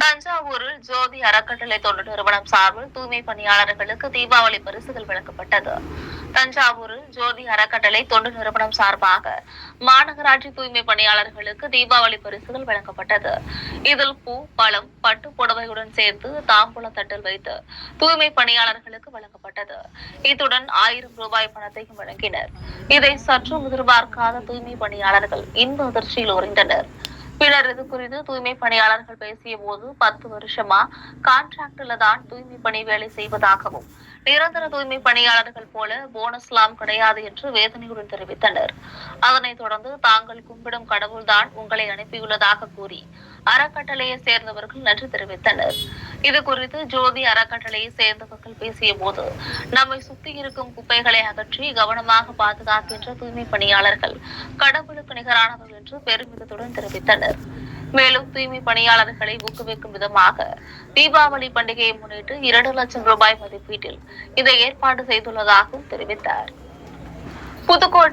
தஞ்சாவூரில் ஜோதி அறக்கட்டளை தொண்டு நிறுவனம் சார்பில் தூய்மை பணியாளர்களுக்கு தீபாவளி பரிசுகள் வழங்கப்பட்டது. தஞ்சாவூரில் ஜோதி அறக்கட்டளை தொண்டு நிறுவனம் சார்பாக மாநகராட்சி தூய்மை பணியாளர்களுக்கு தீபாவளி பரிசுகள் வழங்கப்பட்டது. இதில் பூ பழம் பட்டு புடவையுடன் சேர்த்து தாம்பூல தட்டில் வைத்து தூய்மை பணியாளர்களுக்கு வழங்கப்பட்டது. இத்துடன் ஆயிரம் ரூபாய் பணத்தையும் வழங்கினர். இதை சற்றும் எதிர்பார்க்காத தூய்மை பணியாளர்கள் இன்ப அதிர்ச்சியில் உறைந்தனர். பின்னர் இது குறித்து தூய்மை பணியாளர்கள் பேசிய போது பத்து வருஷமா கான்ட்ராக்ட்ல தான் தூய்மை பணி வேலை செய்வதாகவும் நிரந்தர தூய்மை பணியாளர்கள் போல போனஸ்லாம் கிடையாது என்று வேதனையுடன் தெரிவித்தனர். அதனைத் தொடர்ந்து தாங்கள் கும்பிடும் கடவுள்தான் உங்களை அனுப்பியுள்ளதாக கூறி அறக்கட்டளையை சேர்ந்தவர்கள் நன்றி தெரிவித்தனர். இது குறித்து ஜோதி அறக்கட்டளையை சேர்ந்தவர்கள் பேசிய போது நம்மை சுத்தி இருக்கும் குப்பைகளை அகற்றி கவனமாக பாதுகாக்கின்ற தூய்மை பணியாளர்கள் கடவுளுக்கு நிகரானவர்கள் என்று பெருமிதத்துடன் தெரிவித்தனர். மேலும் தூய்மை பணியாளர்களை ஊக்குவிக்கும் விதமாக தீபாவளி பண்டிகையை முன்னிட்டு இரண்டு லட்சம் ரூபாய் மதிப்பீட்டில் இதை ஏற்பாடு செய்துள்ளதாகவும் தெரிவித்தார். புதுக்கோட்டை